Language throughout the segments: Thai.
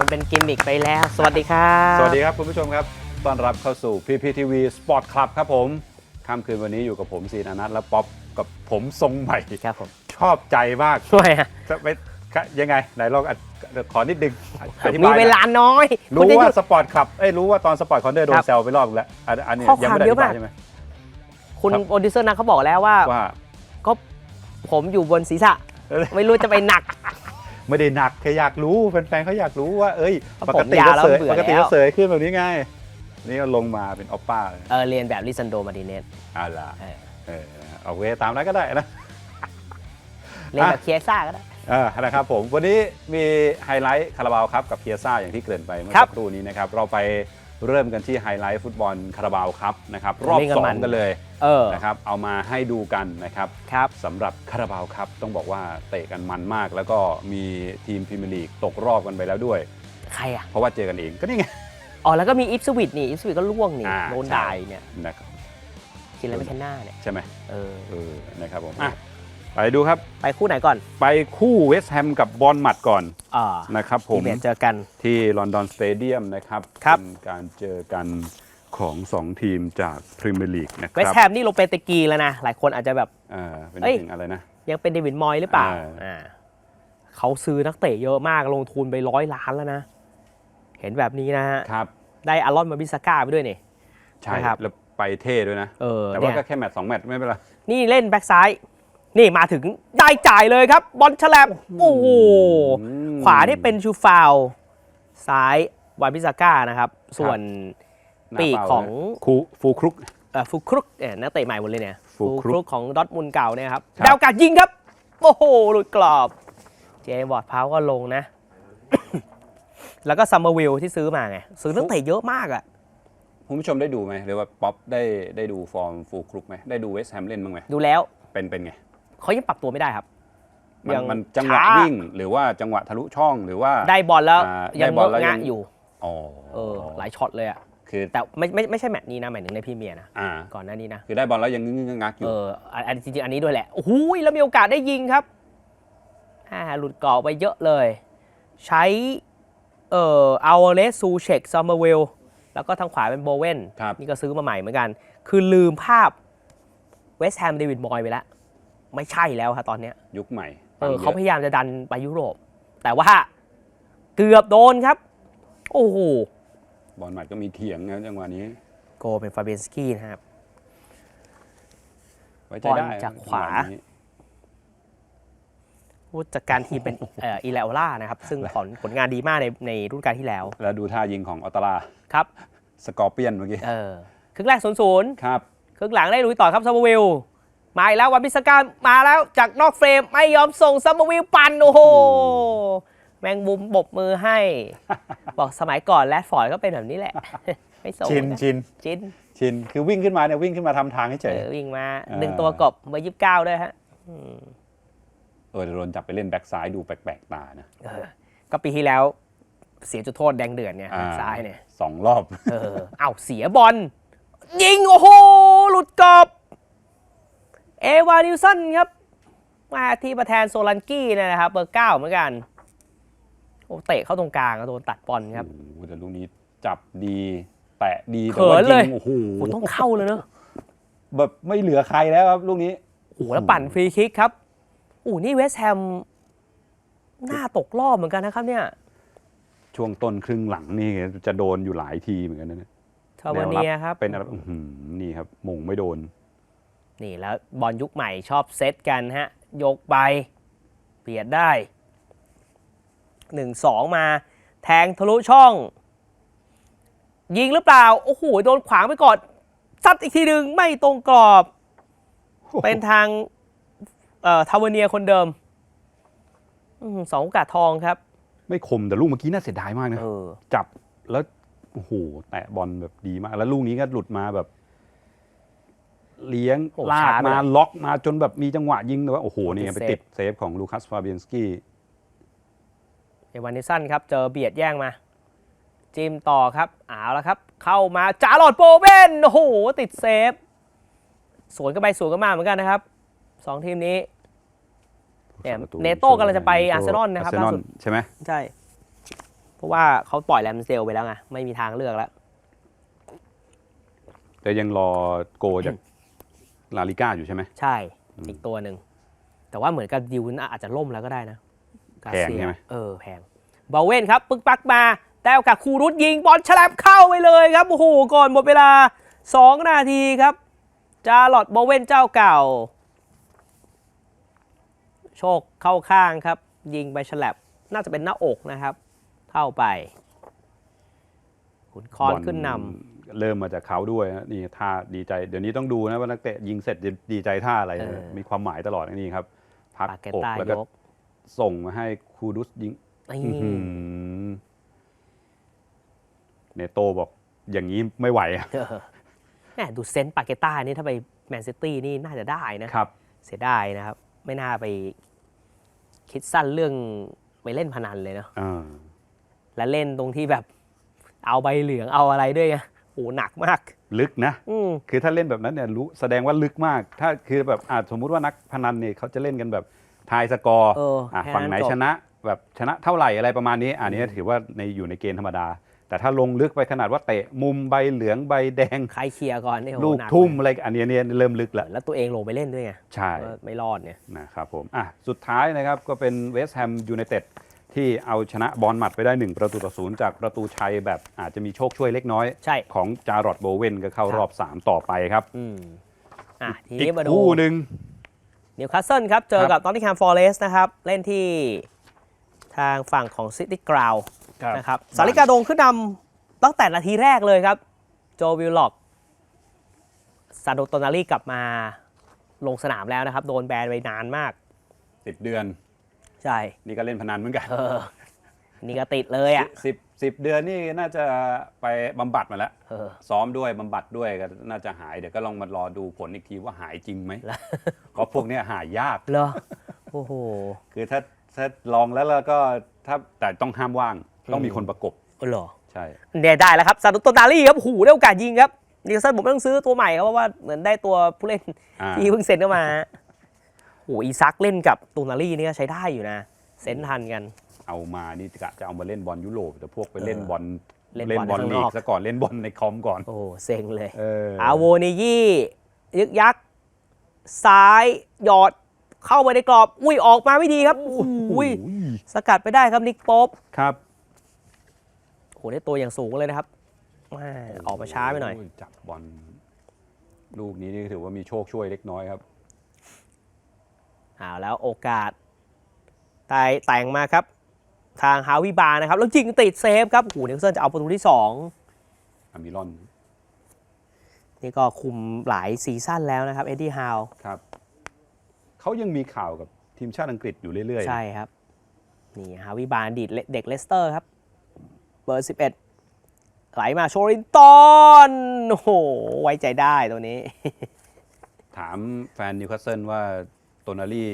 มันเป็นกิมมิกไปแล้ว สวัสดีครับ สวัสดีครับคุณผู้ชมครับ ต้อนรับเข้าสู่ PPTV Sport Club ครับผม ค่ำคืนวันนี้อยู่กับผมซีนานัทและป๊อปกับผมทรงใหม่ ครับผม ชอบใจมากช่วยอะจะไปยังไง ไหนลองอธิขอนิดนึงอธิมีบายเวลาน้อย รู้คุณจะหว่ายุดสปอร์ตคลับ เอ้ยรู้ว่าตอนสปอร์ตคอนเดอร์โดครันบแซวไปรอบนึงแล้ว อันอันนี้ข้อยังความไม่ได้เยออะธิมากบายใช่ไหมคุณครับโปรดิวเซอร์นะเขาบอกแล้วว่าว่าก็ผมอยู่บนศีรษะเออไม่รู้จะไปหนัก ไม่ได้หนักแค่อยากรู้แฟนๆเขาอยากรู้ว่า เอ้ยเพราะปกติผมยาวก็เสยแล้วเบื่อปกติแล้ก็วเสยขึ้นแบบนี้ไงนี่ก็ลงมาเป็นออปป้าเลยเออเรียนแบบลิซันโดมาร์ติเนสอะล่ะเออเออเอาเวตามนั้นก็ได้นะเรียนแบบเคียซ่าก็ได้อ่านะครับผม วันนี้มีไฮไลท์คาราบาวครับกับเพียซ่าอย่างที่เกริ่นไปเมื่อครับสักครู่นี้นะครับ เราไป เริ่มกันที่ไฮไลท์ฟุตบอลคาราบาวครับนะครับรอบเล่นกันสอมังนกันเลยเออนะครับเอามาให้ดูกันนะครับครับสำหรับคาราบาวครับต้องบอกว่าเตะกันมันมาก แล้วก็มีทีมพรีเมียร์ลีกตกรอบกันไปแล้วด้วย ใครอะ เพราะว่าเจอกันเองก็นี่ไงอ๋อแล้วก็มีอิฟสวิตนี่อิฟสวิตก็ล่วงนี่อ่าโดนใช่ด่ายเนี่ยนะครับกินอะไรไม่แค่หน้าเนี่ยใช่ไหมเออเออนะครับผมอะ ไปดูครับ ไปคู่ไหนก่อน ไปคู่เวสต์แฮมกับบอลหมัดก่อนอ่านะครับผทีมเบตเจอกันที่ลอนดอนสเตเดียมนะครับครับเป็นการเจอกันของ 2 ทีมจากพรีเมียร์ลีกนะคเวสรับต์แฮมนี่ลงเป็นตะกีแล้วนะ หลายคนอาจจะแบบอ่าเป็นเอ้ยถึงอะไรนะ ยังเป็นเดวิดมอยส์หรือเปล่าอ่าอ่าเขาซื้อนักเตะเยอะมากลงทุนไปร้อยล้านแล้วนะ เห็นแบบนี้นะฮะครับได้อารอนมาบิสก้าไปด้วยนี่ใช่นะครับแล้วไปเท่ด้วยนะเออแต่เนี่ว่ายก็แค่แมตช์สองแมตช์ไม่เป็นไรนี่เล่นแบ็กซ้าย นี่มาถึงได้จ่ายเลยครับ บอลฉลับโอ้โหอืมขวานี่เป็นชูฟาวล์ซ้ายวาบิสก้านะครับ ส่วนหน้าปีกเป้าของนะคูฟูครุกเอ่อฟูครุกเอ่อนักเตะใหม่หมดเลยเนี่ยฟูครุกของดอทมุนด์เก่าเนี่ยครับครับดาวกาดยิงครับ โอ้โหหลุดกรอบ เจวอร์ดพาวก็ลงนะ แล้วก็ซัมเมอร์วิลที่ซื้อมาไง ซื้อนักเตะเยอะมากอะคุณผู้ชมได้ดูไหมหรือว่าป๊อปได้ได้ดูฟอร์มฟูครุกไหมได้ดูเวสต์แฮมเล่นบ้างไหมดูแล้วเป็นเป็นไง เขายังปรับตัวไม่ได้ครับ มันยังมันจังหวะช้า วิ่งหรือว่าจังหวะทะลุช่องหรือว่า ได้บอลแล้วอ่ายังได้บอลแล้วงะยัง อยู่อ๋อเออหลายช็อตเลยอะคือแต่ไม่ไม่ไม่ใช่แมตช์นี้นะหมายถึงในพรีเมียร์นะอ่า ก่อนหน้านี้นะ คือได้บอลแล้วยังงึ้งๆงักๆอยู่ เอออันอันจริงๆอันนี้ด้วยแหละ โอ้โหแล้วมีโอกาสได้ยิงครับอ่าหลุดกรอบไปเยอะเลย ใช้ เอ่ออัลเลสซูเชกซัมเมอร์เวล แล้วก็ทางขวาเป็นโบเวน ครับ นี่ก็ซื้อมาใหม่เหมือนกัน คือลืมภาพเวสต์แฮมเดวิดมอยไปแล้ว ไม่ใช่แล้วครับตอนเนี้ยยุคใหม่เออตังค์ยเขาอะพยายามจะดันไปยุโรป แต่ว่าเกือบโดนครับ โอ้โหบอลหมัดก็มีเถียงนะจังหวะนี้ โกเป็นฟาเบนสกี้นะครับไว้ใจได้บอลจากขวาจังหะนี้ผู้จัดการทีมเป็นเอ่ออีเลโอล่านะครับ ซึ่งผลผลงานดีมากในในรุ่นการที่แล้ว แล้วดูท่ายิงของออตตาลาครับ สกอร์เปียนเมื่อกี้ เออครึ่งแรกศูนย์ศูนย์ครับครึ่งหลังได้ลุยต่อครับซัมเมอร์วิล มาอีกแล้ววันพิสการมาแล้วจากนอกเฟรมไม่ยอมส่งซัมเมอร์วิลปั่นโอ้โห แมงมุมบกมือให้ บอกสมัยก่อนแรดฟอร์ดก็เป็นแบบนี้แหละ ไม่ส่งชินชินชินชินคือวิ่งขึ้นมาเนี่ยวิ่งขึ้นมาทำทางให้เฉเอยอวิ่งมาอ่าดึงตัวกบเบอร์ยี่สิบเก้าด้วยฮะอืมเออโดนจับไปเล่นแบ็กซ้ายดูแปลกๆตานะเออก็ปีที่แล้วเสียจุดโทษแดงเดือดเนี่ยอ่ซ้ายเนี่ย สองรอบ เออ เอ้าเสียบอลยิง โอ้โห หลุดกรอบ เอวานิวสันครับมาที่ประแทนโซลันกี้เนยนะครับเบอร์เก้าเหมือนกันโอ้เตะเข้าตรงกลางแล้วโดนตัดบอลครับโอ้โหแต่ลูกนี้จับดีแตะดีแต่เขิว่านเลยิยงโอ้โหโอ้ต้องเข้าเลยเนอะแบบไม่เหลือใครแล้วครับลูกนี้โอ้โหแล้วปั่นฟรีคิกครับโอ้นี่เวสต์แฮมหน้าตกรอบเหมือนกันนะครับเนี่ยช่วงต้นครึ่งหลังนี่จะโดนอยู่หลายทีเหมือนกันนะเนี่ยทาวาเนียครับเป็นอะไรอื้อหือนี่ครับมงไม่โดน นี่แล้วบอลยุคใหม่ชอบเซตกันฮะยกไปเบียดได้หนึ่งสองมาแทงทะลุช่อง ยิงหรือเปล่า โอ้โห โดนขวางไปก่อนซัดอีกทีหนึ่งไม่ตรงกรอบ เป็นทางเอ่อทาวเนียคนเดิมอื้อหือสองโอกาสทองครับ ไม่คมแต่ลูกเมื่อกี้น่าเสียดายมากนะเออจับแล้วโอ้โหแตะบอลแบบดีมาก แล้วลูกนี้ก็หลุดมาแบบ เลี้ยงโอ้ลากช้าไปมาเลยล็อกมาจนแบบมีจังหวะยิงแต่ว่าโอ้โหนี่ไงติไปดเซฟติดเซฟของลูคัสฟาเบียนสกี้เอวานิสันครับเจอเบียดแย่งมา จิมต่อครับเอาแล้วครับ เข้ามาจาร์ลอดโปเวนโอ้โหติดเซฟ สวนกันไปสวนกันมาเหมือนกันนะครับสองทีมนี้ เนี่ยประตูเนโต้กำลังจะไปอาร์เซนอลนะครับอาร์เซนอลล่าสุด ใช่ไหมใช่ เพราะว่าเขาปล่อยแรมเซลไปแล้วไงไม่มีทางเลือกแล้ว แต่ยังรอโกจาก ลาลิก้าอยู่ใช่ไหมใช่ อีกตัวหนึ่ง แต่ว่าเหมือนกับดิวน่าอาจจะล่มแล้วก็ได้นะกาแพงเซียใช่ไหม เออแพงบาเวนครับปึกปักมาแต่กับคูรุตยิงบอลฉลับเข้าไปเลยครับโอ้โหก่อนหมดเวลา 2 นาทีครับ จาร์ลอตบาเวนเจ้าเก่า โชคเข้าข้างครับ ยิงไปฉลับน่าจะเป็นหน้าอกนะครับ เข้าไปขุนคอนขึ้นนำ เริ่มมาจากเขาด้วยนะนี่ท่าดีใจ เดี๋ยวนี้ต้องดูนะว่านักเตะยิงเสร็จจะดีใจท่าอะไรเออมีความหมายตลอดนี่ครับ พักปาเกอกต้าแล้วยก็กส่งมาให้คูดุสยิงนี่อื้อหือเนโตบอกอย่างนี้ไม่ไหวอะเออแหมดูเซนต์ปาเกต้านี่ถ้าไปแมนซิตี้นี่น่าจะได้นะ ครับ เสียดายนะครับ ไม่น่าไปคิดสั้นเรื่องไปเล่นพนันเลยเนาะอ่า และเล่นตรงที่แบบเอาใบเหลืองเอาอะไรด้วยไงโอ้ หนักมาก ลึกนะอืมคือถ้าเล่นแบบนั้นเนี่ยรู้แสดงว่าลึกมาก ถ้าคือแบบอาจสมมุติว่านักพนันเนี่ยเขาจะเล่นกันแบบทายสกอร์เอออะแค่ฝั่งไหนจบ ชนะ แบบชนะเท่าไหร่อะไรประมาณนี้ อันนี้ถือว่าในอยู่ในเกณฑ์ธรรมดา แต่ถ้าลงลึกไปขนาดว่าเตะมุมใบเหลืองใบแดง ใครเคลียร์ก่อนนี่โหลูกหนัทุ่มเลยอะไรอันนี้เนี่ยเริ่มลึกแล้วแล้วตัวเองลงไปเล่นด้วยไงใช่ก็ไม่รอดเนี่ย นะครับผมอะสุดท้ายนะครับก็เป็นเวสต์แฮมยูไนเต็ด ที่เอาชนะบอลหมัดไปได้ 1 ประตูต่อศูนย์จากประตูชัยแบบอาจจะมีโชคช่วยเล็กน้อย ใช่ ของจารอดโบเวนก็เข้ารอบ 3 ต่อไปครับอืมอะทีอีนี้กมาดูคู่หนึ่ง นิวคาสเซิลครับ เจอครักับบนอตติงแฮมฟอร์เรสต์นะครับ เล่นที่ทางฝั่งของซิตี้กราวนะครับสาริกาโดงขึ้นนำตั้งแต่นาทีแรกเลยครับ โจวิลล็อกซาโดโตนารีกลับมาลงสนามแล้วนะครับ โดนแบนไปนานมากสิบเดือน ใช่นี่ก็เล่นพนันเหมือนกันเออนี่ก็ติดเลยอะสิบสิบเดือนนี่น่าจะไปบำบัดมาแล้วเออ ซ้อมด้วยบำบัดด้วยก็น่าจะหายเดี๋ยวก็ลองมารอดูผลอีกทีว่าหายจริงไหมแล้ว เพราะพวกเนี้ยหายยาก เหรอโอ้โห คือถ้าถ้าลองแล้วแล้วก็ถ้าแต่ต้องห้ามว่าง ต้องมีคนประกบเหรอใช่ เนี่ยได้แล้วครับซาโดโตนารีครับโอ้โหูได้โอกาสยิงครับนิวคาสเซิลผมต้องซื้อตัวใหม่ครับเพราะว่าเหมือนได้ตัวผู้เล่นอ่า ที่เพิ่งเซ็นเข้ามาโอ้โหอีซักเล่นกับตูนารี่นี่ก็ใช้ได้อยู่นะ เซ็นทันกัน เอามานี่กะจะเอามาเล่นบอลยุโรปแต่พวกไปเล่นเออบอลเล่นเล่นบบออลลข้างนลีอกกซะก่อนเล่นบอลในคอมก่อน โอ้โหเซ็งเลยเอออาโวนิยี่ยึกยักซ้ายหยอดเข้าไปในกรอบ อุ้ยออกมาไม่ดีครับโอ้โหสกัดไปได้ครับนิกโป๊ปครับโอ้โหได้ตัวอย่างสูงเลยนะครับแม่ออกมาช้าไปหน่อยโจับบอลลูกนี้นี่ถือว่ามีโชคช่วยเล็กน้อยครับ เอาแล้วโอกาสตายแต่งมาครับ ทางฮาวิบานะครับ แล้วยิงติดเซฟครับโอ้โหนิวคาสเซิลจะเอาประตูที่2อามิรอน นี่ก็คุมหลายซีซั่นแล้วนะครับ เอ็ดดี้ฮาวครับ เขายังมีข่าวกับทีมชาติอังกฤษอยู่เรื่อยๆใช่ครับ นี่ฮาวิบาลดีดเด็กเลสเตอร์ครับ เบอร์ 11 ไหลมาโชรินตอนโอ้โห ไว้ใจได้ตัวนี้ ถามแฟนนิวคาสเซิลว่าโต นารี่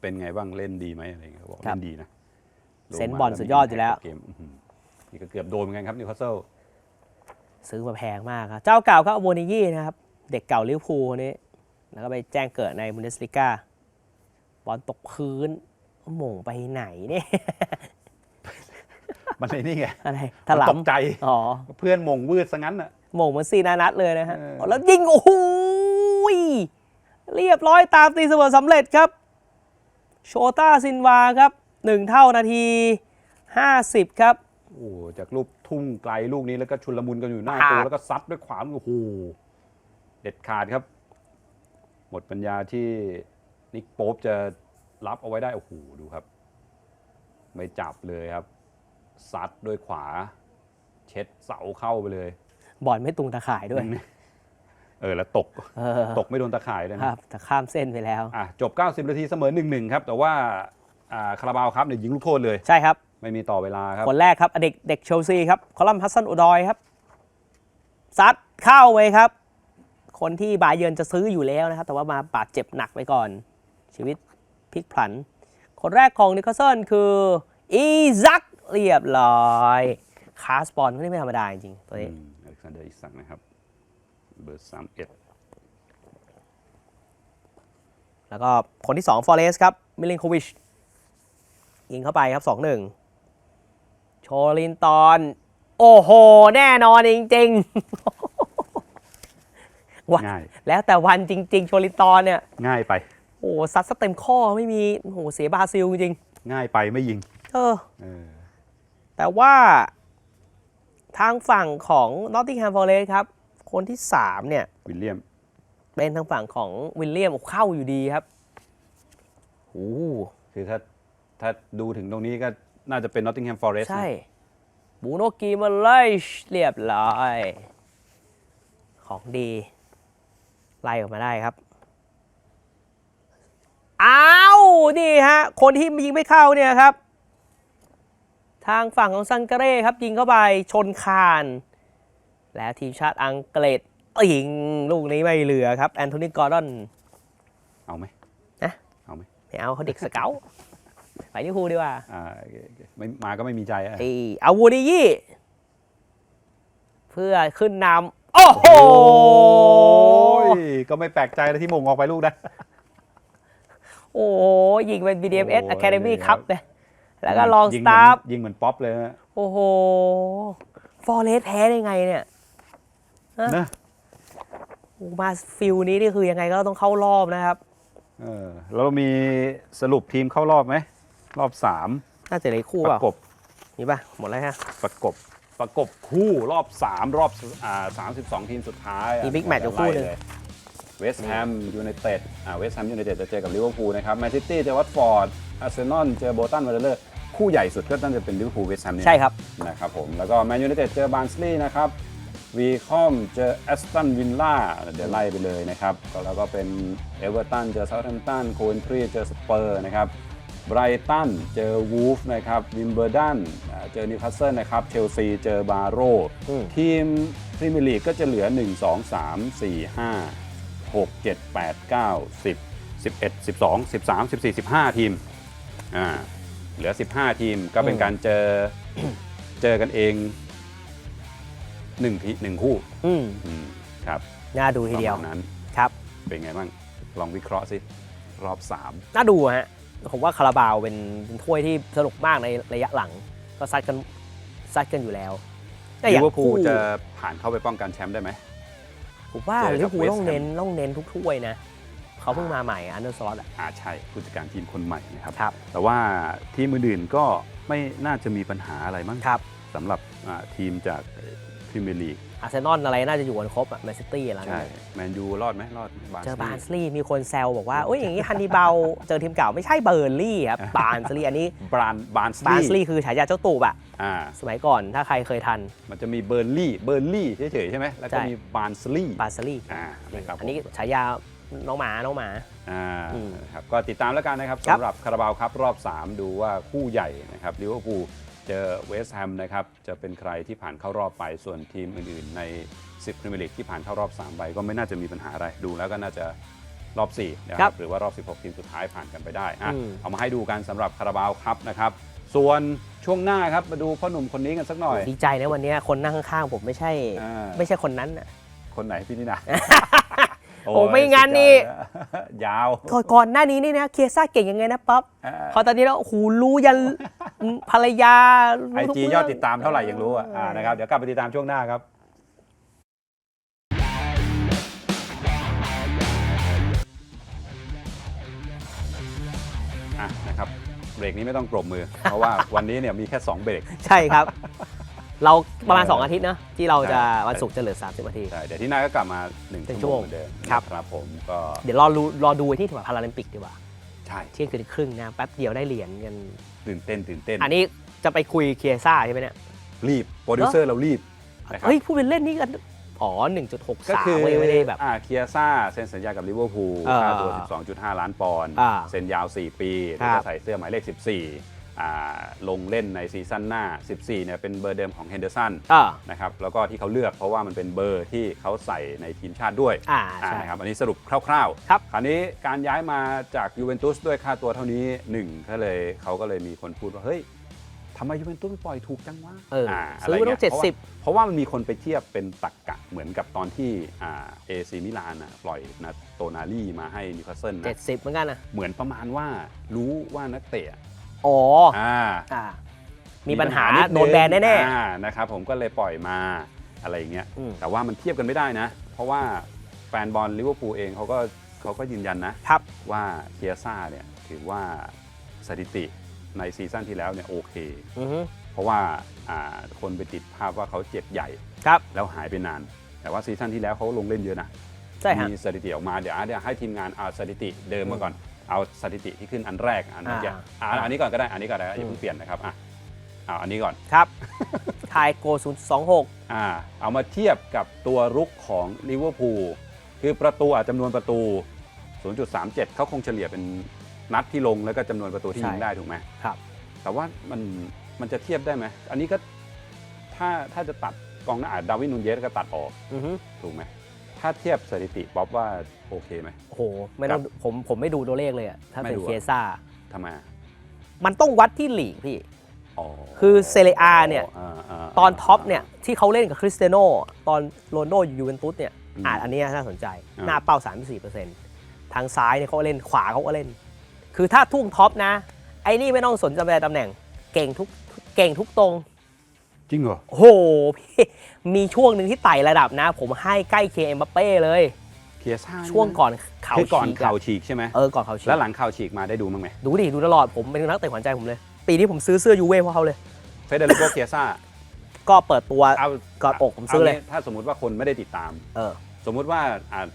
เป็นไงบ้างเล่นดีไหมอะไรเงี้ยเขาบอกครับเล่นดีนะเซนส์บอลสุดยอดอยู่แล้วเกมอื้อหือนี่ก็เกือบโดนเหมือนกันครับนิวคาสเซิลซื้อมาแพงมากครับ เจ้าเก่าก็โวนิยี่นะครับ เด็กเก่าลิเวอร์พูลคนนี้ แล้วก็ไปแจ้งเกิดในบุนเดสลิก้าบอลตกพื้นหม่งไปไหนเนี่ยมันในนี่ไงอะไรถมันลตกใจำอ๋อเพื่อนมงวืดซะงั้นอะหม่งเหมือนซีนานัทเลยนะฮะเออแล้วยิงโอ้โหย เรียบร้อยตามตีเสมอสำเร็จครับ โชต้าซินวาครับหนึ่งเท่านาที 50 ครับ โอ้โหจากลูกทุ่งไกลลูกนี้แล้วก็ชุลมุนกันอยู่หน้าปาดตัวแล้วก็ซัดด้วยขวาโอ้โหเด็ดขาดครับ หมดปัญญาที่นิกโป๊ปจะรับเอาไว้ได้ โอ้โหดูครับ ไม่จับเลยครับ ซัดด้วยขวา เช็ดเสาเข้าไปเลย บอลไม่ตรงตะข่ายด้วย เออแล้วตกเออตกไม่โดนตะข่ายเลยคนะรับแต่ข้ามเส้นไปแล้ว อะจบ 90 นาทีเสมอ1-1ครับ แต่ว่าอ่าคาราบาวครับเนี่ยยิงลูกโทษเลย ใช่ครับ ไม่มีต่อเวลาครับ คนแรกครับเด็กเด็กเชลซีครับ คอลัมน์ฮัสซันอุดอยครับซัดเข้าไปครับ คนที่บาเยิร์นจะซื้ออยู่แล้วนะครับ แต่ว่ามาบาดเจ็บหนักไปก่อน ชีวิตพลิกผลัน คนแรกของนิวคาสเซิลคือ อีซักเรียบร้อย คาสบอลเขานี่ไม่ธรรมดาจริงๆตัวนี้อืมอเล็กซานเดอร์อิสักนะครับ เบอร์31แล้วก็คนที่2ฟอเรสครับ มิลินโควิช ยิงเข้าไปครับ2-1โชโชลินตอน โอ้โห แน่นอนจริงๆวันง่ายแล้วแต่วันจริง ๆ โชลินตอนเนี่ย ง่ายไป โอ้โหซัดสเต็มข้อไม่มีโอ้โหเสียบราซิลจริง ง่ายไปไม่ยิงๆเออเออ แต่ว่าทางฝั่งของ Nottingham Forest ครับ คนที่3เนี่ยวิลเลียม เป็นทางฝั่งของวิลเลียมเข้าอยู่ดีครับโอ้โหคือถ้าถ้าดูถึงตรงนี้ก็น่าจะเป็น Nottingham Forest ใช่นะบูโนกีมาเลยเรียบร้อย ของดี ไล่ออกมาได้ครับอ้าวนี่ฮะ คนที่ยิงไม่เข้าเนี่ยครับ ทางฝั่งของซังเกเร่ครับ ยิงเข้าไปชนคาน และทีมชาติอังกฤษยิงลูกนี้ไม่เหลือครับ แอนโทนีกอร์ดอนเอาไหมนะเอาไหมไม่เอาเขาเด็กสเกลไปลิเวอร์พูลดีกว่าอ่าโอเคโอเคไม่มาก็ไม่มีใจอะไออาวูดิยี่ เพื่อขึ้นนำโอ้โหโอ้ยก็ไม่แปลกใจเลยที่มงออกไปลูกนะ โอ้โหยิงเป็น BDMS โอ้ย Academy นี่คครัรับบเลยแล้วก็ลองยิสเหมืนตาร์ฟยิงเหมือนป๊อปเลยนะโอ้โห ฟอร์เรสแพ้ได้ไงเนี่ย นะโอ้มาฟิลนี้นี่คือยังไงก็ต้องเข้ารอบนะครับเออแล้วมีสรุปทีมเข้ารอบไหม รอบสามน่าจะเหลยคู่ปเปล่าระกบมีป่ะ หมดแล้วฮะ ประกบประกบคู่รอบสามรอบอ่าสามสิบสองทีมสุดท้ายมี big match อยู่คู่หนึ่ง เวสต์แฮมยูไนเต็ดอ่าเวสต์แฮมยูไนเต็ดจะเจอกับลิเวอร์พูลนะครับแมนซิตี้เจอวัตฟอร์ดอาร์เซนอลเจอโบตันวอลเลอร์คู่ใหญ่สุดก็น่าจะเป็นลิเวอร์พูลเวสต์แฮมนี่ใช่ครับ นะครับผมแล้วก็แมนยูไนเต็ดเจอบาร์นสลีย์นะครับ วีคอมเจอแอสตันวินล่าเดี๋ยวไล่ไปเลยนะครับก็แล้วก็เป็นเอเวอร์ตันเจอเซาท์แฮมป์ตันโคเวนทรีเจอสเปอร์นะครับไบรตันเจอวูฟนะครับวิมเบอร์ดันเจอนิวคาสเซิลนะครับเชลซีเจอบาโรอืมทีมพรีเมียร์ลีกก็จะเหลือ 1 2 3 4 5 6 7 8 9 10 11 12 13 14 15 ทีมอ่าเหลือ 15 ทีมก็เป็นอืมการเจอเจอกันเอง หนึ่งทีหนึ่งคู่อืมอืมครับน่าดูทีเดียวประมาณนั้นครับ เป็นไงบ้างลองวิเคราะห์สิรอบน่าดูฮะผมว่าคาราบาวเป็นเป็นถ้วยที่สนุกมากในระยะหลัง ก็ซัดกันซัดกันอยู่แล้ว3แต่อลิย่างเวอร์พูลคู่จะผ่านเข้าไปป้องกันแชมป์ได้ไหม ผมว่าเจอกับลิเวอร์พูล West ต้อง Ham เน้นต้องเน้นทุกถ้วยนะเขาเพิ่งมาใหม่อันเดอร์ซอสอะอ่าใช่ผู้จัดการทีมคนใหม่นะครับ ครับ แต่ว่าทีมอื่นๆก็ไม่น่าจะมีปัญหาอะไรมั้งครับสำหรับอ่าทีมจาก พรีเมียร์ลีกอาร์เซนอลอะไรน่าจะอยู่กันครบอะแมนซิตี้อะไรใช่แมนยูรอดไหมรอดบาร์เจอบาร์นสสลีย์มีคนแซวบอกว่าโอ้ยอย่างนี้ฮันนีบาลเจอทีมเก่าไม่ใช่เบอร์ลี่ครับบาร์นสลีย์อันนี้บรานบาร์นสบาร์นสลีลีย์คือฉายาเจ้าตูบอะอ่าสมัยก่อนถ้าใครเคยทัน มันจะมีเบอร์ลี่เบอร์ลี่เฉยๆใช่ไหมแล้วก็ใช่มีบาร์นสลีบาร์นสลีย์อ่านะครับอันนี้ผมฉายาน้องหมา น้องหมา อ่าอืมครับ ก็ติดตามแล้วกันนะครับครับสำหรับคาราบาวครับรอบ 3 ดูว่าคู่ใหญ่นะครับลิเวอร์พูล เจอเวสต์แฮมนะครับ จะเป็นใครที่ผ่านเข้ารอบไปส่วนทีมอื่นๆ ใน 10พรีเมียร์ลีกที่ผ่านเข้ารอบ3ไปก็ไม่น่าจะมีปัญหาอะไรดูแล้วก็น่าจะรอบ4นะคครัรับบหรือว่ารอบ 16 ทีมสุดท้ายผ่านกันไปได้อะอืม เอามาให้ดูกันสำหรับคาราบาวครับนะครับ ส่วนช่วงหน้าครับมาดูพ่อหนุ่มคนนี้กันสักหน่อย ดีใจนะวันนี้คนนั่งข้างๆผมไม่ใช่ อ่า ไม่ใช่คนนั้นน่ะคนไหนพี่นี่นะ โอ้ไม่งั้นนี่สุดยอดเลยยาวก่อนก่อนหน้านี้นี่นะเคียซ่าเก่งยังไงนะป๊อปเอ่อพอตอนนี้แล้วโอ้โหูรู้ยันภรรยาไอรู้ทุกจีเรื่ยอดติดตามเท่าไหร่ยังรู้อะอ่านะครับเดี๋ยวกลับไปติดตามช่วงหน้าครับอะนะครับเบรกนี้ไม่ต้องปรบมือ เพราะว่าวันนี้เนี่ยมีแค่ 2 เบรก ใช่ครับ เราประมาณเออ2อาทิตย์นะที่เราจะใช่ วันศุกร์จะเหลือ 30นาที ใช่เดี๋ยวที่หน้าก็กลับมา1หนึ่งชั่วชั่วโมโมงงเหมือนเดิมครับนะครับผมก็เดี๋ยวรอรู้รอดูไอ้ที่ถึงพาราลิมปิกดีกว่าใช่เที่ยงคืนครึ่งนะแป๊บเดียวได้เหรียญกัน ตื่นเต้นตื่นเต้นอันนี้จะไปคุยเคียซ่าใช่ไหมเนี่ย รีบโปรดิวเซอร์เรารีบนะครับ เฮ้ยพูดเป็นเล่นนี่กันอ๋อ 1.63ก็คือเว้ยไม่ได้แบบ อ่าเคียซ่าเซ็นสัญญากับลิเวอร์พูลเออค่าตัว 12.5 ล้านปอนด์อ่าเซ็นยาว 4 ปี แล้วครัก็บใส่เสื้อหมายเลข 14อ่า ลงเล่นในซีซั่นหน้า 14 เนี่ยเป็นเบอร์เดิมของเฮนเดอร์สันอ่านะครับ แล้วก็ที่เขาเลือกเพราะว่ามันเป็นเบอร์ที่เขาใส่ในทีมชาติด้วยอ่าอ่าใช่นะครับ อันนี้สรุปคร่าวๆ ครับ คราวนี้การย้ายมาจากยูเวนตุสด้วยค่าตัวเท่านี้หนึ่งก็เลยเขาก็เลยมีคนพูดว่า เฮ้ยทำไมยูเวนตุสปล่อยถูกจังวะเอออ่าซื้อมาต้องะไรงี้ย70เพราะว่าเพราะว่ามันมีคนไปเทียบเป็นตักกะเหมือนกับตอนที่อ่าเอซีมิลานอะปล่อยนาโตนาลี่มาให้นิวคาสเซิลนะ70เหมือนกันนะเหมือนประมาณว่ารู้ว่านักเตะ อ๋ออ่าอ่ามีปัญหาดงโดนแบนแน่ อ่านะครับผมก็เลยปล่อยมาอะไรอย่างเงี้ยอืม แต่ว่ามันเทียบกันไม่ได้นะ เพราะว่าแฟนบอลลิเวอร์พูลเองเขาก็เขาก็ยืนยันนะครับ ว่าเคียซ่าเนี่ยถือว่าสถิติในซีซั่นที่แล้วเนี่ยโอเค อือฮึเพราะว่าอ่าคนไปติดภาพว่าเขาเจ็บใหญ่ ครับ แล้วหายไปนาน แต่ว่าซีซั่นที่แล้วเขาลงเล่นเยอะนะ ใช่ฮะ มีสถิติออกมาเดี๋ยวอะเดี๋ยวให้ทีมงานเอาสถิติเดิมมาก่อน เอาสถิติที่ขึ้นอันแรกอันเมื่อกี้อ่าอ่าอันนี้ก่อนก็ได้อันนี้ก่อนนะอย่าเพิ่งเปลี่ยนนะครับอะเอาอันนี้ก่อนครับทายโกศูนย์สองหกอ่าเอามาเทียบกับตัวรุกของลิเวอร์พูลคือประตูอาจจำนวนประตู 0.37 เขาคงเฉลี่ยเป็นนัดที่ลงแล้วก็จำนวนประตูที่ยิงได้ถูกไหมครับ แต่ว่ามันมันจะเทียบได้ไหม อันนี้ก็ถ้าถ้าจะตัดกองหน้าอาจดาวินนูนเยสก็ตัดออกอือฮึถูกไหม ถ้าเทียบสถิติป๊อปว่าโอเคไหม โอ้โหไม่ต้องผมผมไม่ดูตัวเลขเลยอะถ้าเป็นไม่ดูอะ เคซ่า ทำไมอะมันต้องวัดที่ลีกพี่ อ๋อคือเซเรียอาเนี่ยาาตอนท็อปเนี่ยที่เขาเล่นกับคริสเตียโนตอนโรนลโดอยู่ยูเวนตุสเนี่ยอืมอ่าอันนี้น่าสนใจอ่าหน้าเป้า 34%ทางซ้ายเนี่ยเขาก็เล่นขวาเขาก็เล่น คือถ้าทุ่งท็อปนะ ไอ้นี่ไม่ต้องสนใจตำแหน่ง เก่งทุกเก่งทุกตรง จริงเหรอ โอ้โหพี่มีช่วงหนึ่งที่ไต่ระดับนะ ผมให้ใกล้เคียงเอ็มบัปเป้เลย เคียซ่าช่วงก่อนเข่าคือก่อนฉีกะเข่าฉีกใช่ไหมเออก่อนเข่าฉีกแล้วหลังเข่าฉีกมาได้ดูมั้างไหมดูดิดูตลอดผมเป็นนักเตะขวัญใจผมเลย ปีนี้ผมซื้อเสื้อยูเว่เพราะเขาเลย เฟเดริโกเคียซ่าก็เปิดตัว เอาก่อนอกผมซื้อเลยางี้ถ้าสมมุติว่าคนไม่ได้ติดตาม เออสมมุติว่าอ่า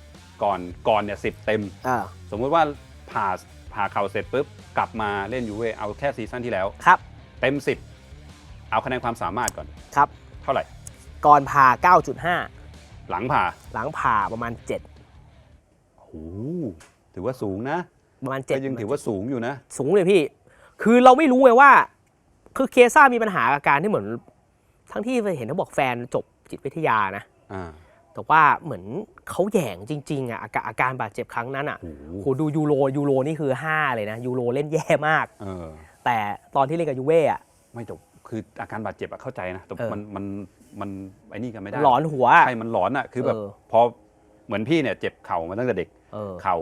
ก่อนก่อนเนี่ยสิเต็ม อ่าสมมุติว่าผ่าผ่าเข่าเสร็จปุ๊บกลับมาเล่นยูเว่เอาแค่ซีซั่นที่แล้ว ครับ เต็ม10 เอาคะแนนความสามารถก่อน ครับ เท่าไหร่ ก่อนผ่า 9.5 หลังผ่าหลังผ่าประมาณ 7 โอ้โหถือว่าสูงนะประมาณก็7ยังถือว่าสูงอยู่นะ สูงเลยพี่ คือเราไม่รู้ไงว่า คือเคซ่ามีปัญหากับการที่เหมือน ทั้งที่เห็นเขาบอกแฟนจบจิตวิทยานะ อ่าแต่ว่าเหมือนเขาแหย่งจริงๆอะอาการอาการบาดเจ็บครั้งนั้นอะโอ้โหโหดูยูโรยูโรนี่คือ 5 เลยนะ ยูโรเล่นแย่มาก เออ แต่ตอนที่เล่นกับยูเว่อะไม่จบ คืออาการบาดเจ็บอะเข้าใจนะแต่เออ มันมันมันไอ้นี่กันไม่ได้หลอนหัว ใช่มันหลอนอะคือแบบเออ พอเหมือนพี่เนี่ยเจ็บเข่ามาตั้งแต่เด็ก เออ เข่า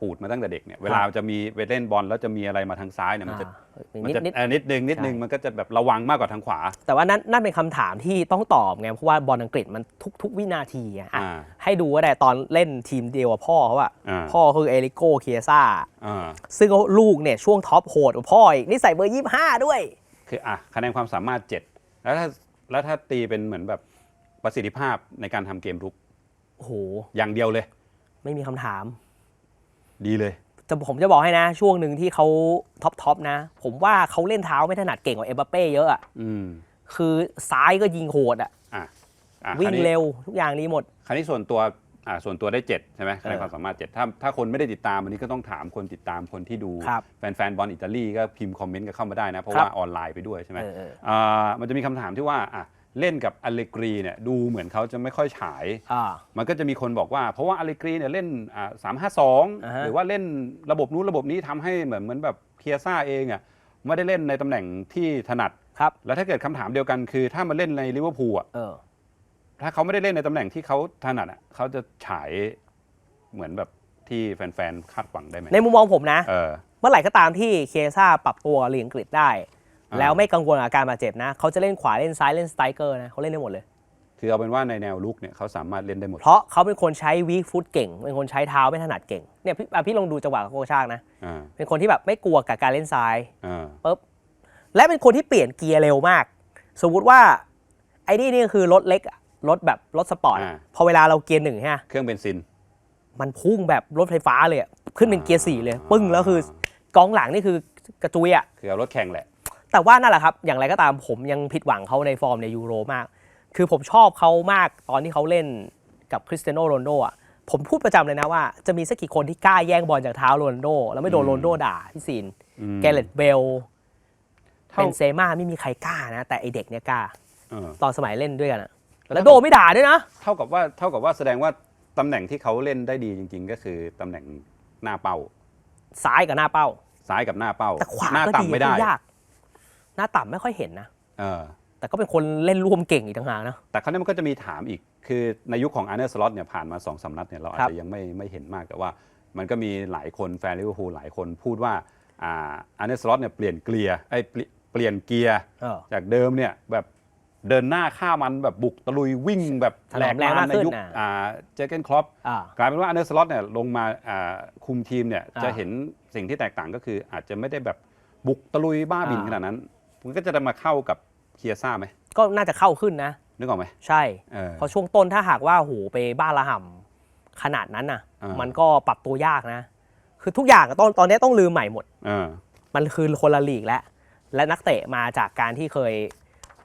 ปูดมาตั้งแต่เด็กเนี่ยเวลาจะมีไปเล่นบอลแล้วจะมีอะไรมาทางซ้ายเนี่ยมันจะอ่ามันนิดจะนิด เออนิดนึงนิดนึงใช่ มันก็จะแบบระวังมากกว่าทางขวา แต่ว่านั่นนั่นเป็นคำถามที่ต้องตอบไงเพราะว่าบอลอังกฤษมันทุกทุกวินาทีอะอะอ่าให้ดูว่าได้ตอนเล่นทีมเดียวกับพ่อเขาอะอ่า พ่อคือเอริโกเคียซ่า อ่า ซึ่งลูกเนี่ยช่วงท็อปโหดกว่าพ่ออีกนี่ใส่เบอร์ยี่ห้าด้วย คืออะคะแนนความสามารถ 7 แล้วถ้าแล้วถ้าตีเป็นเหมือนแบบประสิทธิภาพในการทำเกมรุกโอ้โห อย่างเดียวเลย ไม่มีคำถาม ดีเลย จะผมจะบอกให้นะ ช่วงหนึ่งที่เขาท็อปท็อปนะ ผมว่าเขาเล่นเท้าไม่ถนัดเก่งกว่าเอ็มบัปเป้เยอะอะอืมคือซ้ายก็ยิงโหดอะอะอะวิ่คงราวนี้เร็วทุกอย่างนี้หมด คราวนี้ส่วนตัว อ่าส่วนตัวได้7ใช่ไหมคะแนนเออความสามารถ 7 ถ้าถ้าคนไม่ได้ติดตามอันนี้ก็ต้องถามคนติดตามคนที่ดูครับแฟนๆบอลอิตาลีก็พิมพ์คอมเมนต์กันเข้ามาได้นะ เพราะครับว่าออนไลน์ไปด้วยใช่ไหมเออเออ อ่ามันจะมีคำถามที่ว่าอะเล่นกับอเลกรีเนี่ยดูเหมือนเขาจะไม่ค่อยฉาย อ่า มันก็จะมีคนบอกว่า เพราะว่าอเลกรีเนี่ยเล่นอ่าสามห้าสองอ่าฮะ หรือว่าเล่นระบบนู้นระบบนี้ทำให้เหมือนเหมือนแบบเคียซ่าเองอะไม่ได้เล่นในตำแหน่งที่ถนัด ครับ แล้วถ้าเกิดคำถามเดียวกันคือ ถ้ามาเล่นในลิเวอร์พูลอะเออ ถ้าเขาไม่ได้เล่นในตำแหน่งที่เขาถนัดอะเขาจะฉายเหมือนแบบที่แฟนๆคาดหวังได้ไหมในมุมมองผมนะ เออ เมื่อไหร่ก็ตามที่เคซ่าปรับตัวลีกอังกฤษได้ อ่า แล้วไม่กังวลกับอาการบาดเจ็บนะ เขาจะเล่นขวาเล่นซ้ายเล่นสไตรเกอร์นะเขาเล่นได้หมดเลย คือเอาเป็นว่าในแนวลุกเนี่ยเขาสามารถเล่นได้หมดเพราะเขาเป็นคนใช้วีคฟุตเก่ง เป็นคนใช้เท้าไม่ถนัดเก่งเนี่ยพี่อะพี่ลองดูจังหวะโคชากนะ อ่าเป็นคนที่แบบไม่กลัวกับการเล่นซ้ายอ่าปุ๊บและเป็นคนที่เปลี่ยนเกียร์เร็วมาก สมมุติว่าไอ้นี่นี่คือรถเล็กอะ รถแบบรถสปอร์ตอะพอเวลาเราเกียร์หนึ่งใช่ไหมเครื่องเบนซิน มันพุ่งแบบรถไฟฟ้าเลยอะขึ้นเป็นเกียร์สี่เลย ปึ้งแล้วคือกองหลังนี่คือกระจุยอะ คือเอารถแข่งแหละ แต่ว่านั่นแหละครับ อย่างไรก็ตามผมยังผิดหวังเขาในฟอร์มในยูโรมาก คือผมชอบเขามากตอนที่เขาเล่นกับคริสเตียโนโรนลโดอะ ผมพูดประจำเลยนะว่าจะมีสักกี่คนที่กล้าแย่งบอลจากเท้าโรนลโด แล้วไม่โดนอืมโรนลโดด่าพี่ซีนอืม แกเรตเบลเท่า เป็นเซม่าไม่มีใครกล้านะ แต่ไอเด็กเนี่ยกล้า เออตอนสมัยเล่นด้วยกันอะ แล้วโดไม่ด่าด้วยนะ เท่ากับว่าเท่ากับว่าแสดงว่าตำแหน่งที่เขาเล่นได้ดีจริง ๆ ก็คือตำแหน่งหน้าเป้า ซ้ายกับหน้าเป้า ซ้ายกับหน้าเป้าแต่ขวาหน้าก็ดีต่ำไม่ได้ยาก หน้าต่ำไม่ค่อยเห็นนะ เออ แต่ก็เป็นคนเล่นร่วมเก่งอีกต่างหากนะ แต่คราวนี้มันก็จะมีถามอีก คือในยุคของอาร์เนสล็อตเนี่ยผ่านมา2อสนัดเนี่ยเราอาจครับจะยังไม่ไม่เห็นมากแต่ว่า มันก็มีหลายคนแฟนลิเวอร์พูลหลายคนพูดว่าอ่าอาร์เนสล็อตเนี่ยเปลี่ยนเกียร์ไอ้ยเปลี่ยนเปเปลี่ยนเกียร์เออ จากเดิมเนี่ยแบบ เดินหน้าฆ่ามันแบบบุกตะลุยวิ่งแบบถนอมแรงมากในขึ้นยุคน่ะอ่าเจอเกนครอปอ่ากลายเป็นว่าอันเดอร์สล็อตเนี่ยลงมาอ่าคุมทีมเนี่ยอ่าจะเห็นสิ่งที่แตกต่างก็คือ อาจจะไม่ได้แบบบุกตะลุยบ้าบินอ่าขนาดนั้น มันก็จะมาเข้ากับเคียซ่าไหมก็น่าจะเข้าขึ้นนะ นึกออกไหมใช่เออ เพราะช่วงต้นถ้าหากว่าโหไปบ้านละห่ำขนาดนั้นน่ะ อ่ามั มันก็ปรับตัวยากนะ คือทุกอย่างอะตอนตอนนี้ต้องลืมใหม่หมด เออ มันคือคนละลีกแล้วและนักเตะมาจากการที่เคย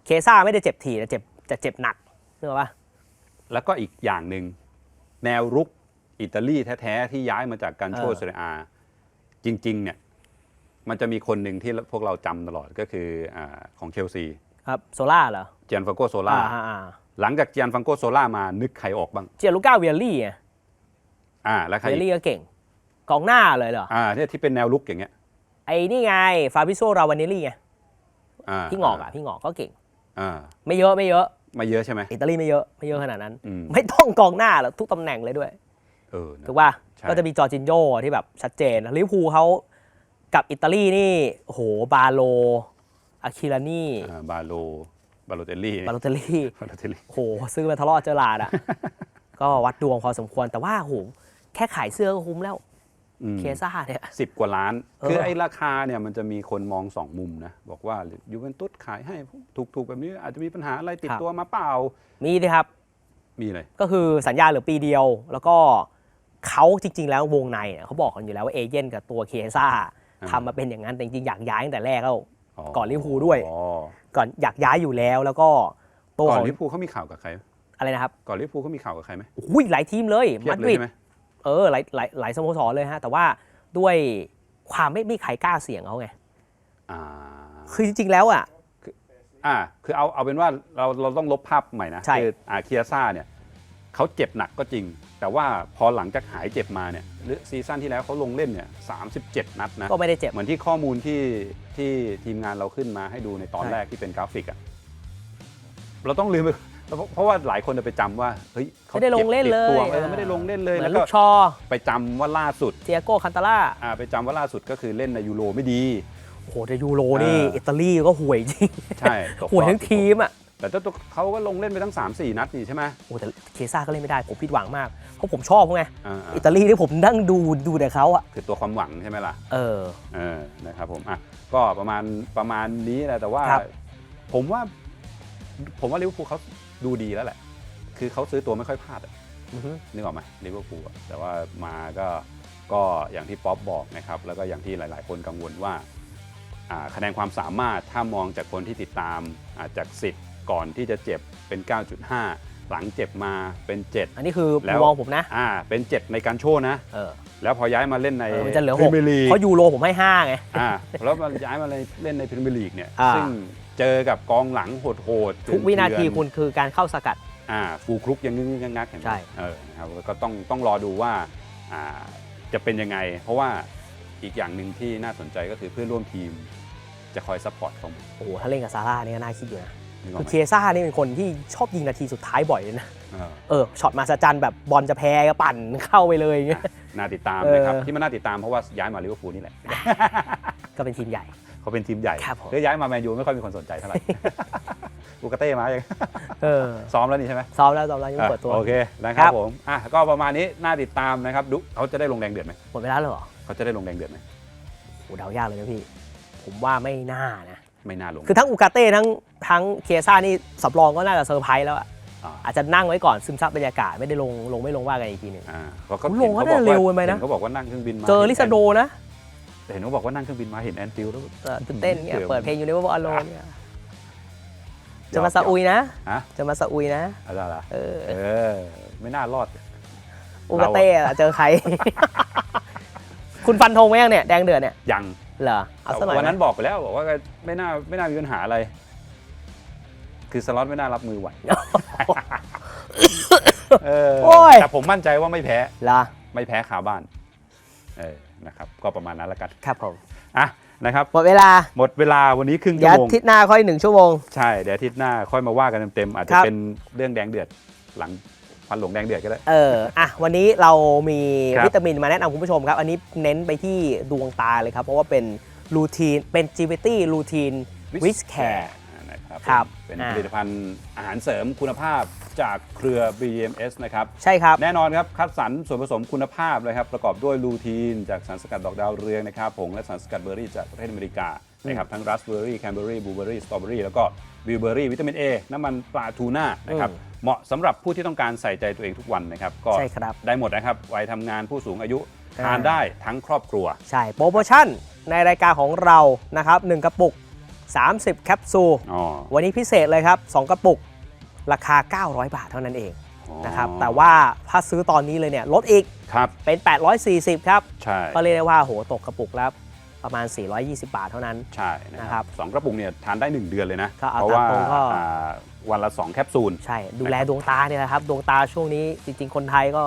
เคซ่าไม่ได้เจ็บถี่แต่เจ็บแต่เจ็บหนักนึกออกปะแล้วก็อีกอย่างหนึ่งแนวรุกอิตาลีแท้ๆที่ย้ายมาจากการโชเซเรียอาจริงๆเนี่ยมันจะมีคนหนึ่งที่พวกเราจำตลอดก็คืออาของเชลซีครับโซล่าเหรอเจียนฟังโกโซล่าอ่าอ่าอ่าหลังจากเจียนฟังโกโซล่ามานึกใครออกบ้างเจียลูก้าเวียรี่ไงอ่าแล้วใครเวียอีกรี่ก็เก่งกองหน้าเลยเหรออ่าเนี่ยที่เป็นแนวรุกอย่างเงี้ยไอ้นี่ไงฟาบิโซราวานิลี่ไงอ่าพี่งอกอะพี่งอกก็เก่ง อ่าไม่เยอะไม่เยอะ มาเยอะใช่ไหม อิตาลีไม่เยอะไม่เยอะขนาดนั้น อืม ไม่ต้องกองหน้าหรอกทุกตำแหน่งเลยด้วย เออนะ ถูกป่ะใช่ ก็จะมีจอร์จินโยที่แบบชัดเจนลิเวอร์พูลเขากับอิตาลีนี่โอ้โหบาโลอาคิรานี่อ่าบาโลบาโลเตลลี่บาโลเตลลี่บาโลเตลลี่โหซื้อมาทะเลาะเจอหลาดอะ ก็วัดดวงพอสมควรแต่ว่าโหแค่ขายเสื้อก็คุ้มแล้วอืม เคซ่าเนี่ย สิบกว่าล้านเออคือไอ้ราคาเนี่ยมันจะมีคนมองสองมุมนะ บอกว่ายูเวนตุสขายให้ถูกๆแบบนี้อาจจะมีปัญหาอะไรติดตัวมาเปล่า มีสิครับ มีเลย ก็คือสัญญาเหลือปีเดียว แล้วก็เขาจริง ๆ แล้ววงในเนี่ยเขาบอกกันอยู่แล้วว่าเอเย่นกับตัวเคซ่าอ่า ทำมาเป็นอย่างนั้นแต่จริงๆอยากย้ายตั้งแต่แรกแล้ว ก่อนลิเวอร์พูลด้วย อ๋อก่อนอยากย้ายอยู่แล้วแล้วก็ตัวก่อนของลิเวอร์พูลเขามีข่าวกับใคร อะไรนะครับก่อนลิเวอร์พูลเขามีข่าวกับใครไหม อุ้ยหลายทีมเลยเพียมาบดเลยริดใช่ไหม เออหลายหลายหลายสโมสรเลยฮะ แต่ว่าด้วยความไม่มีใครกล้าเสี่ยงเขาไงอ่าคือจริงๆแล้วอะอ่าคือเอาเอาเป็นว่าเราเราต้องลบภาพใหม่นะใช่คืออาเคียซ่าเนี่ยเขาเจ็บหนักก็จริง แต่ว่าพอหลังจากหายเจ็บมาเนี่ยหรือซีซั่นที่แล้วเขาลงเล่นเนี่ยสานัดนะ ก็ไม่ได้เจ็บ เหมือนที่ข้อมูลที่ที่ทีมงานเราขึ้นมาให้ดูในตอนใช่แรกที่เป็นกราฟิกอะเราต้องลืมไป เพราะเพราะว่าหลายคนจะไปจำว่าเฮ้ยเขาไม่ได้ลงเล่นเลยจ็บติดตัวเออไม่ได้ลงเล่นเลยเหมืแล้อนวลูก็กชอไปจำว่าล่าสุดเตียโก้คันตาล่าอ่าไปจำว่าล่าสุดก็คือเล่นในยูโรไม่ดี โอ้โหแต่ยูโรนี่เอออิอิตาลีก็ห่วยจริงใช่ตกรอบห่วยทั้งทีมอะแต่เจ้าตัวเขาก็ลงเล่นไปทั้ง 3 4 นัดนี่ใช่ไหมโอ้แต่เคซ่าก็เล่นไม่ได้ผมผิดหวังมากเพราะผมชอบเขาไงอ่าอิตาลีที่ผมนั่งดูดูแต่เขาอะคือตัวความหวังใช่ไหมล่ะ เออ เออ นะครับผม อะ ก็ประมาณประมาณนี้แหละ แต่ว่า ครับผมว่า ผมว่าลิเวอร์พูลเขา ดูดีแล้วแหละ คือเขาซื้อตัวไม่ค่อยพลาดอะอือฮึนึกออกไหมลิเวอร์พูลอะแต่ว่ามาก็ก็อย่างที่ป๊อปบอกนะครับ แล้วก็อย่างที่หลาย ๆ คนกังวลว่าอ่าคะแนนความสามารถถ้ามองจากคนที่ติดตามอาจจาก 10 ก่อนที่จะเจ็บเป็น 9.5 หลังเจ็บมาเป็น 7 อันนี้คือแล้วมองผมนะอ่าเป็น 7 ในการโชว์นะเออแล้วพอย้ายมาเล่นในเออมันจะเหลือพรีหกเมียร์ลีกเพราะยูโรผมให้ห้าไงอ่าแล้วมันย้ายมาเลยเล่นในพรีเมียร์ลีกเนี่ยอ่าซึ่ง เจอกับกองหลังโหดๆทุกวินาทีเถื่อคุณคือการเข้าสกัด อ่าฟูลคลุกยังงึกงักๆเห็นไหมใช่ เออนะครับก็ต้องต้องรอดูว่าอ่าจะเป็นยังไง เพราะว่าอีกอย่างหนึ่งที่น่าสนใจก็คือเพื่อนร่วมทีมจะคอยซัพพอร์ตเขาโอ้โหถ้าเล่นกับซาร่านี่ก็น่าคิดอยู่นะนึกออคืกอไหเคมซ่านี่เป็นคนที่ชอบยิงนาทีสุดท้ายบ่อยเลยนะเออ เออช็อตมาสจันแบบบอลจะแพ้ก็ปั่นเข้าไปเลยอย่างเงี้ย น่าติดตามเออนะครับที่มันน่าติดตามเพราะว่าย้ายมาลิเวอร์พูลนี่แหละ ก็เป็นทีมใหญ่ เขาเป็นทีมใหญ่ครับผมเฮ้ยย้ายมาแมนยูไม่ค่อยมีคนสนใจเท่าไหร่ บูกาเต้มายัง เออซ้อมแล้วนี่ใช่ไหมซ้อมแล้วซ้อมแล้วยังไม่เปิดตัวอะโอเคนะคครัรับบผมอะก็ประมาณนี้น่าติดตามนะครับดูเขาจะได้ลงแดงเดือดไหมหมดเวลาเลยเหรอเขาจะได้ลงแดงเดือดไหมโหเดายากเลยนะพี่ ผมว่าไม่น่านะ ไม่น่าลงคือทั้งอูกาเต้ทั้งทั้งเคซ่านี่สำรองก็น่าจะเซอร์ไพรส์แล้วอะอ่าอาจจะนั่งไว้ก่อนซึมซับบรรยากาศไม่ได้ลงลงไม่ลงว่ากันอีกทีหนึ่ง อ่าเพราะเขาลงก็ห็นขาบอกได้เร็วไปนะเห็นเขาบอกว่านั่งเครื่องบินมาเจอลิซาโดนะ เห็นเขาบอกว่านั่งเครื่องบินมาเห็นแอนฟิลด์แล้ว เออตื่นเต้นเนี่ยเดี๋ยวเปิดเพลงอยู่ในวอลโลเนี่ยจะมาซาอุยนะ ฮะ จะมาซาอุยนะ อะไรล่ะเออ เออ ไม่น่ารอด อูกาเต้อะเจอใคร คุณฟันธงไหมยังเนี่ยแดงเดือดเนี่ยยังเหรอเอาซะหน่อยวันนั้นไหมบอกไปแล้วบอกว่าไม่น่าไม่น่ามีปัญหาอะไร คือสล็อตไม่น่ารับมือไหวเออโอ้ยแต่ผมมั่นใจว่าไม่แพ้ เหรอไม่แพ้คาบ้าน เออ นะครับก็ประมาณนั้นแล้วกันครับผมอะนะครับหมดเวลาหมดเวลาวันนี้ครึ่งเดี๋ชั่ยววโมงอาทิศหน้าค่อยหนึ่งชั่วโมง ใช่เดี๋ยวอาทิตย์หน้าค่อยมาว่ากันเต็มๆอาจจะครับ เป็นเรื่องแดงเดือดหลังพันหลงแดงเดือดก็ได้ เอออะวันนี้เรามีครับ วิตามินมาแนะนำคุณผู้ชมครับ อันนี้เน้นไปที่ดวงตาเลยครับ เพราะว่าเป็นรูทีนเป็น GVT รูทีน Wizcare นะครับครับเป็นอ่าผลิตภัณฑ์อาหารเสริมคุณภาพจากเครือ BDMS นะครับ ใช่ครับ แน่นอนครับ คัดสรรส่วนผสมคุณภาพเลยครับ ประกอบด้วยลูทีน จากสารสกัดดอกดาวเรืองนะครับผงและสารสกัดเบอร์รี่จากประเทศอเมริกานะครับทั้งราสเบอร์รี่แคนเบอร์รี่บลูเบอร์รี่สตรอเบอร์รี่แล้วก็บิวเบอร์รี่วิตามิน A น้ำมันปลาทูน่านะครับอืมเหมาะสำหรับผู้ที่ต้องการใส่ใจตัวเองทุกวันนะครับก็ใช่ครับได้หมดนะครับวัยทำงานผู้สูงอายุอ่าทานได้ทั้งครอบครัว ใช่โปรโมชั่นในรายการของเรานะครับ1กระปุก 30 แคปซูลอ๋อวันนี้พิเศษเลยครับ 2 กระปุก ราคา 900 บาทเท่านั้นเองอ๋อนะครับแต่ว่าถ้าซื้อตอนนี้เลยเนี่ยลดอีกครับเป็น 840 ครับใช่ก็เรียกได้ว่าโหตกกระปุกแล้วประมาณ 420 บาทเท่านั้น ใช่นะนะคครัรับบสองกระปุกเนี่ยทานได้ 1 เดือนเลยนะก็เอาเพราะว่าตามตรงก็อ่าวันละ 2 แคปซูล ใช่ ดูแลดวงตาเนี่ยนะครับ ดวงตาช่วงนี้จริง ๆ คนไทยก็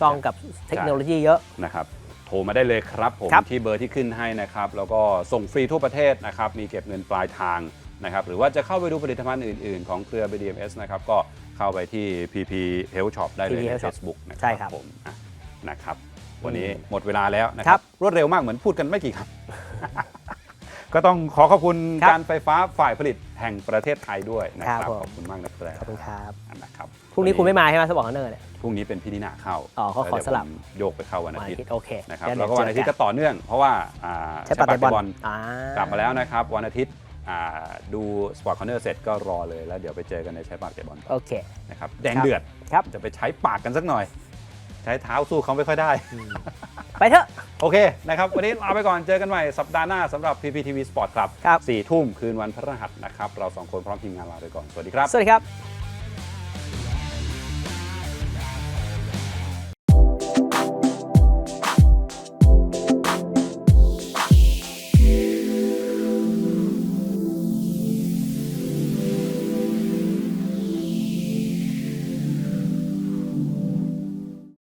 จ้องกับเทคโนโลยีเยอะนะครับ โทรมาได้เลยครับผมครับที่เบอร์ที่ขึ้นให้นะครับ แล้วก็ส่งฟรีทั่วประเทศนะครับ มีเก็บเงินปลายทางนะครับ หรือว่าจะเข้าไปดูผลิตภัณฑ์อื่น ๆ ของเครือ BDMS นะครับ ก็เข้าไปที่ PP Health Shop ได้เลย PP ใน Health Shop Facebook นะคใช่รับครับผมอะนะครับ วันนี้อืมหมดเวลาแล้วนะคครัรับบ รวดเร็วมากเหมือนพูดกันไม่กี่ครับก็ต้องขอขอบคุณครับการไฟฟ้าฝ่ายผลิต แห่งประเทศไทยด้วยนะคครัรับบผม ขอบคุณมากนะครับขอบคุณครับนะครับพรุ่งนี้คุณไม่มาใช่ไหมสปอร์ตเนอร์เนี่ย พรุ่งนี้เป็นพี่นินาเข้าอ๋อเขาขอแล้วดี๋ยวสลับ ผมโยกไปเข้าวันอาวันทิตอาทิตย์ย์โอเคนะครับงั้แล้วก็วันอาทิตย์เจก็ต่อเนื่อง เพราะว่าอ่าใช่ปะปาเตะเตะบบออลลอ่ากลับมาแล้วนะครับ วันอาทิตย์อ่าดูสปอร์ตคอนเนอร์เสร็จก็รอเลยแล้วเดี๋ยวไปเจอกันในใช้ปากเตะบอลต่อโอเคนะครับแดงเดือดครับ จะไปใช้ปากกันสักหน่อย ใช้เท้าสู้เขาไม่ค่อยได้ ไปเถอะ โอเคนะครับ วันนี้ลาไปก่อนเจอกันใหม่สัปดาห์หน้าสำหรับ PPTV Sport ครับครับ สี่ทุ่มคืนวันพฤหัสนะครับ เราสองคนพร้อมทีมงานลาไปก่อน สวัสดีครับ สวัสดีครับ